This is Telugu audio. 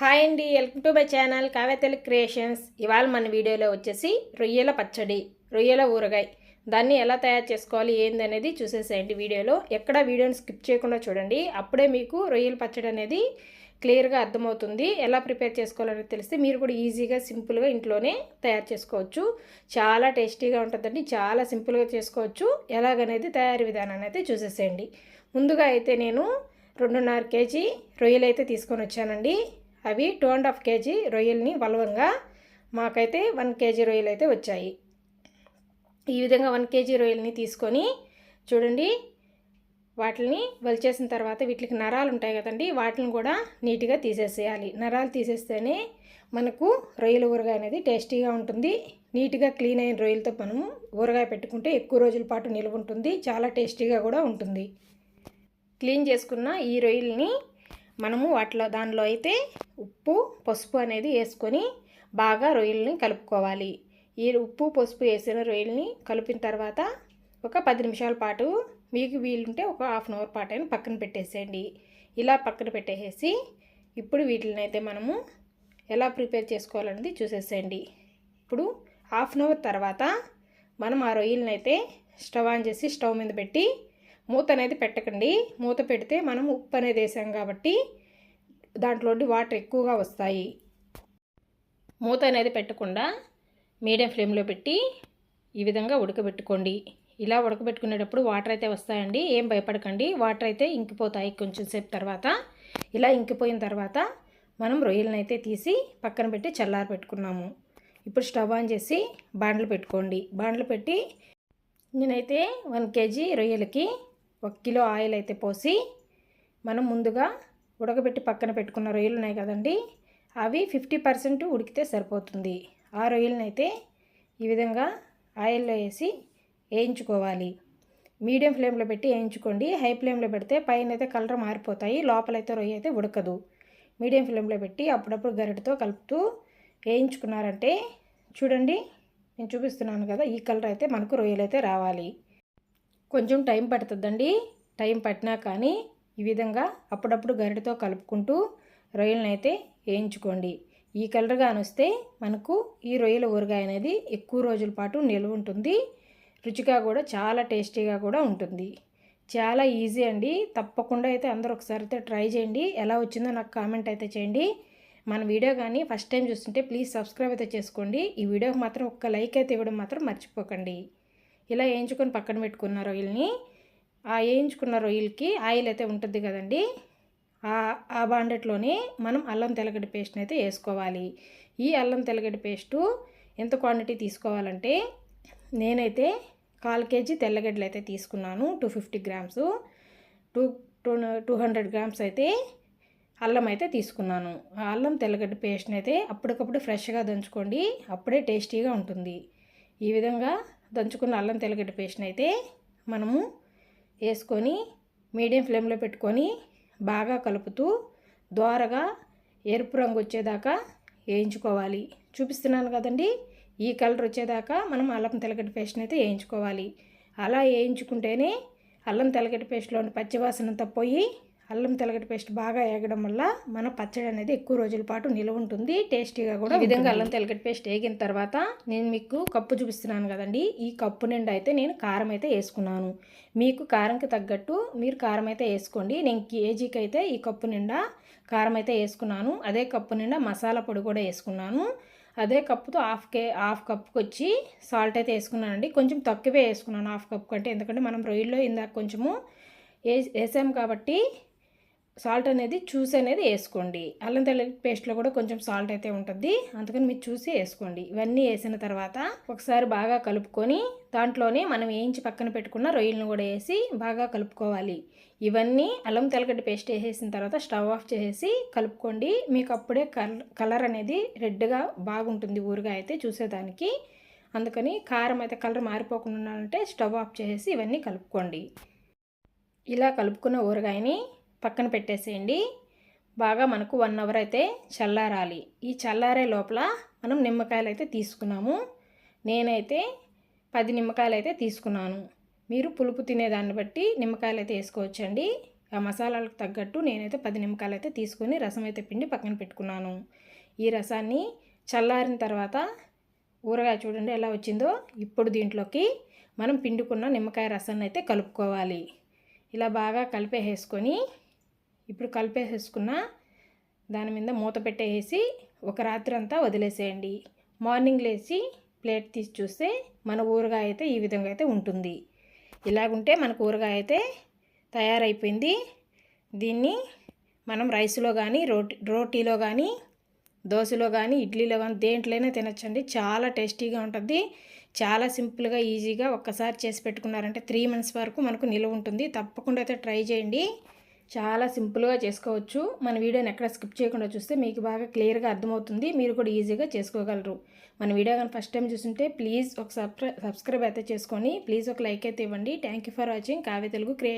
హాయ్ అండి వెల్కమ్ టు మై ఛానల్ కావ్యతెలి క్రియేషన్స్. ఇవాళ మన వీడియోలో వచ్చేసి రొయ్యల పచ్చడి రొయ్యల ఊరగాయ. దాన్ని ఎలా తయారు చేసుకోవాలి ఏంది అనేది చూసేసేయండి వీడియోలో. ఎక్కడ వీడియోని స్కిప్ చేయకుండా చూడండి. అప్పుడే మీకు రొయ్యల పచ్చడి అనేది క్లియర్గా అర్థమవుతుంది. ఎలా ప్రిపేర్ చేసుకోవాలనేది తెలిస్తే మీరు కూడా ఈజీగా సింపుల్గా ఇంట్లోనే తయారు చేసుకోవచ్చు. చాలా టేస్టీగా ఉంటుందండి. చాలా సింపుల్గా చేసుకోవచ్చు. ఎలాగనేది తయారీ విధానం అయితే చూసేసేయండి. ముందుగా అయితే నేను రెండున్నర కేజీ రొయ్యలు అయితే తీసుకొని వచ్చానండి. అవి టూ అండ్ హాఫ్ కేజీ రొయ్యల్ని వలవంగా మాకైతే వన్ కేజీ రొయ్యలు అయితే వచ్చాయి. ఈ విధంగా వన్ కేజీ రొయ్యల్ని తీసుకొని చూడండి వాటిని వలిచేసిన తర్వాత వీటికి నరాలు ఉంటాయి కదండి వాటిని కూడా నీట్గా తీసేసేయాలి. నరాలు తీసేస్తేనే మనకు రొయ్యల ఊరగాయ అనేది టేస్టీగా ఉంటుంది. నీట్గా క్లీన్ అయిన రొయ్యలతో మనము ఊరగాయ పెట్టుకుంటే ఎక్కువ రోజుల పాటు నిల్వ ఉంటుంది చాలా టేస్టీగా కూడా ఉంటుంది. క్లీన్ చేసుకున్న ఈ రొయ్యల్ని మనము వాటిలో దానిలో అయితే ఉప్పు పసుపు అనేది వేసుకొని బాగా రొయ్యల్ని కలుపుకోవాలి. ఈ ఉప్పు పసుపు వేసిన రొయ్యల్ని కలిపిన తర్వాత ఒక పది నిమిషాల పాటు మీకు వీలుంటే ఒక హాఫ్ అన్ అవర్ పాటు అయినా పక్కన పెట్టేసేయండి. ఇలా పక్కన పెట్టేసేసి ఇప్పుడు వీటిని అయితే మనము ఎలా ప్రిపేర్ చేసుకోవాలనేది చూసేసేయండి. ఇప్పుడు హాఫ్ అన్ అవర్ తర్వాత మనం ఆ రొయ్యలను అయితే స్టవ్ ఆన్ చేసి స్టవ్ మీద పెట్టి మూత అనేది పెట్టకండి. మూత పెడితే మనం ఉప్పు అనేది వేసాం కాబట్టి దాంట్లో వాటర్ ఎక్కువగా వస్తాయి. మూత అనేది పెట్టకుండా మీడియం ఫ్లేమ్లో పెట్టి ఈ విధంగా ఉడకబెట్టుకోండి. ఇలా ఉడకబెట్టుకునేటప్పుడు వాటర్ అయితే వస్తాయండి. ఏం భయపడకండి. వాటర్ అయితే ఇంకిపోతాయి కొంచెం సేపు తర్వాత. ఇలా ఇంకిపోయిన తర్వాత మనం రొయ్యలను అయితే తీసి పక్కన పెట్టి చల్లారి పెట్టుకున్నాము. ఇప్పుడు స్టవ్ ఆన్ చేసి బాండ్లు పెట్టుకోండి. బాండ్లు పెట్టి నేనైతే వన్ కేజీ రొయ్యలకి ఒక కిలో ఆయిల్ అయితే పోసి మనం ముందుగా ఉడకబెట్టి పక్కన పెట్టుకున్న రొయ్యలు ఉన్నాయి కదండి అవి ఫిఫ్టీ పర్సెంట్ ఉడికితే సరిపోతుంది. ఆ రొయ్యలనైతే ఈ విధంగా ఆయిల్లో వేసి వేయించుకోవాలి. మీడియం ఫ్లేమ్లో పెట్టి వేయించుకోండి. హై ఫ్లేమ్లో పెడితే పైన అయితే కలర్ మారిపోతాయి లోపలైతే రొయ్య అయితే ఉడకదు. మీడియం ఫ్లేమ్లో పెట్టి అప్పుడప్పుడు గరిటతో కలుపుతూ వేయించుకున్నారంటే చూడండి నేను చూపిస్తున్నాను కదా ఈ కలర్ అయితే మనకు రొయ్యలు అయితే రావాలి. కొంచెం టైం పడుతుందండి. టైం పట్టినా కానీ ఈ విధంగా అప్పుడప్పుడు గరిటతో కలుపుకుంటూ రొయ్యలనైతే అయితే వేయించుకోండి. ఈ కలర్గా వస్తే మనకు ఈ రొయ్యల ఊరగాయ అనేది ఎక్కువ రోజుల పాటు నిల్వ ఉంటుంది. రుచిగా కూడా చాలా టేస్టీగా కూడా ఉంటుంది. చాలా ఈజీ అండి. తప్పకుండా అయితే అందరూ ఒకసారి అయితే ట్రై చేయండి. ఎలా వచ్చిందో నాకు కామెంట్ అయితే చేయండి. మన వీడియో కానీ ఫస్ట్ టైం చూస్తుంటే ప్లీజ్ సబ్స్క్రైబ్ అయితే చేసుకోండి. ఈ వీడియోకి మాత్రం ఒక్క లైక్ అయితే ఇవ్వడం మాత్రం మర్చిపోకండి. ఇలా వేయించుకొని పక్కన పెట్టుకున్న రొయ్యల్ని ఆ వేయించుకున్న రొయ్యలకి ఆయిల్ అయితే ఉంటుంది కదండి. ఆ బాండెట్లోనే మనం అల్లం తెల్లగడ్డ పేస్ట్ని అయితే వేసుకోవాలి. ఈ అల్లం తెల్లగడ్డ పేస్టు ఎంత క్వాంటిటీ తీసుకోవాలంటే నేనైతే కాల్ కేజీ తెల్లగడ్డలు అయితే తీసుకున్నాను two fifty grams. Two two two hundred grams అయితే అల్లం అయితే తీసుకున్నాను. ఆ అల్లం తెల్లగడ్డ పేస్ట్ని అయితే అప్పటికప్పుడు ఫ్రెష్గా దంచుకోండి అప్పుడే టేస్టీగా ఉంటుంది. ఈ విధంగా దంచుకున్న అల్లం తెల్లగడ్డ పేస్ట్ని అయితే మనము వేసుకొని మీడియం ఫ్లేమ్లో పెట్టుకొని బాగా కలుపుతూ దోరగా ఎరుపు రంగు వచ్చేదాకా వేయించుకోవాలి. చూపిస్తున్నాను కదండి. ఈ కలర్ వచ్చేదాకా మనం అల్లం తెల్లగడ్డ పేస్ట్ని అయితే వేయించుకోవాలి. అలా వేయించుకుంటేనే అల్లం తెల్లగడ్డ పేస్ట్లోని పచ్చివాసనంతా పోయి అల్లం తెల్లగడ్డ పేస్ట్ బాగా వేగడం వల్ల మన పచ్చడి అనేది ఎక్కువ రోజుల పాటు నిల్వ ఉంటుంది టేస్టీగా కూడా ఈ విధంగా అల్లం తెల్లగడ్డ పేస్ట్ వేగిన తర్వాత నేను మీకు కప్పు చూపిస్తున్నాను కదండి. ఈ కప్పు నిండా అయితే నేను కారం అయితే వేసుకున్నాను. మీకు కారంకి తగ్గట్టు మీరు కారం అయితే వేసుకోండి. నేను కేజీకి అయితే ఈ కప్పు నిండా కారం అయితే వేసుకున్నాను. అదే కప్పు నిండా మసాలా పొడి కూడా వేసుకున్నాను. అదే కప్పుతో హాఫ్ కే హాఫ్ కప్కి వచ్చి సాల్ట్ అయితే వేసుకున్నానండి. కొంచెం తక్కువే వేసుకున్నాను హాఫ్ కప్ కంటే. ఎందుకంటే మనం రొయ్యల్లో ఇందాక కొంచెము వేసాం కాబట్టి సాల్ట్ అనేది చూసి అనేది వేసుకోండి. అల్లం తెల్ల పేస్ట్లో కూడా కొంచెం సాల్ట్ అయితే ఉంటుంది. అందుకని మీరు చూసి వేసుకోండి. ఇవన్నీ వేసిన తర్వాత ఒకసారి బాగా కలుపుకొని దాంట్లోనే మనం వేయించి పక్కన పెట్టుకున్న రొయ్యలను కూడా వేసి బాగా కలుపుకోవాలి. ఇవన్నీ అల్లం తెల్లగడ్డ పేస్ట్ వేసేసిన తర్వాత స్టవ్ ఆఫ్ చేసేసి కలుపుకోండి. మీకు అప్పుడే కలర్ అనేది రెడ్గా బాగుంటుంది ఊరుగా అయితే చూసేదానికి. అందుకని కారం అయితే కలర్ మారిపోకుండా ఉండాలంటే స్టవ్ ఆఫ్ చేసేసి ఇవన్నీ కలుపుకోండి. ఇలా కలుపుకున్న ఊరగాయని పక్కన పెట్టేసేయండి. బాగా మనకు వన్ అవర్ అయితే చల్లారాలి. ఈ చల్లారే లోపల మనం నిమ్మకాయలు అయితే తీసుకున్నాము. నేనైతే పది నిమ్మకాయలు అయితే తీసుకున్నాను. మీరు పులుపు తినేదాన్ని బట్టి నిమ్మకాయలు అయితే వేసుకోవచ్చండి. ఆ మసాలాలకు తగ్గట్టు నేనైతే పది నిమ్మకాయలు అయితే తీసుకొని రసం అయితే పిండి పక్కన పెట్టుకున్నాను. ఈ రసాన్ని చల్లారిన తర్వాత ఊరగాయ చూడండి ఎలా వచ్చిందో. ఇప్పుడు దీంట్లోకి మనం పిండుకున్న నిమ్మకాయ రసాన్ని అయితే కలుపుకోవాలి. ఇలా బాగా కలిపేసేసుకొని ఇప్పుడు కలిపేసేసుకున్న దాని మీద మూత పెట్టేసి ఒక రాత్రి అంతా వదిలేసేయండి. మార్నింగ్ లేచి ప్లేట్ తీసి చూస్తే మన ఊరగాయ అయితే ఈ విధంగా అయితే ఉంటుంది. ఇలాగుంటే మనకు ఊరగాయ అయితే తయారైపోయింది. దీన్ని మనం రైస్లో కానీ రోటీ రోటీలో కానీ దోశలో కానీ ఇడ్లీలో కానీ దేంట్లోనే తినచ్చండి. చాలా టేస్టీగా ఉంటుంది. చాలా సింపుల్గా ఈజీగా ఒక్కసారి చేసి పెట్టుకున్నారంటే త్రీ మంత్స్ వరకు మనకు నిలువ ఉంటుంది తప్పకుండా అయితే ట్రై చేయండి. చాలా సింపుల్గా చేసుకోవచ్చు. మన వీడియోని ఎక్కడ స్కిప్ చేయకుండా చూస్తే మీకు బాగా క్లియర్గా అర్థమవుతుంది. మీరు కూడా ఈజీగా చేసుకోగలరు. మన వీడియో కానీ ఫస్ట్ టైం చూస్తుంటే ప్లీజ్ ఒక సబ్స్క్రైబ్ అయితే చేసుకొని ప్లీజ్ ఒక లైక్ అయితే ఇవ్వండి. Thank you for watching. Kavya Telugu create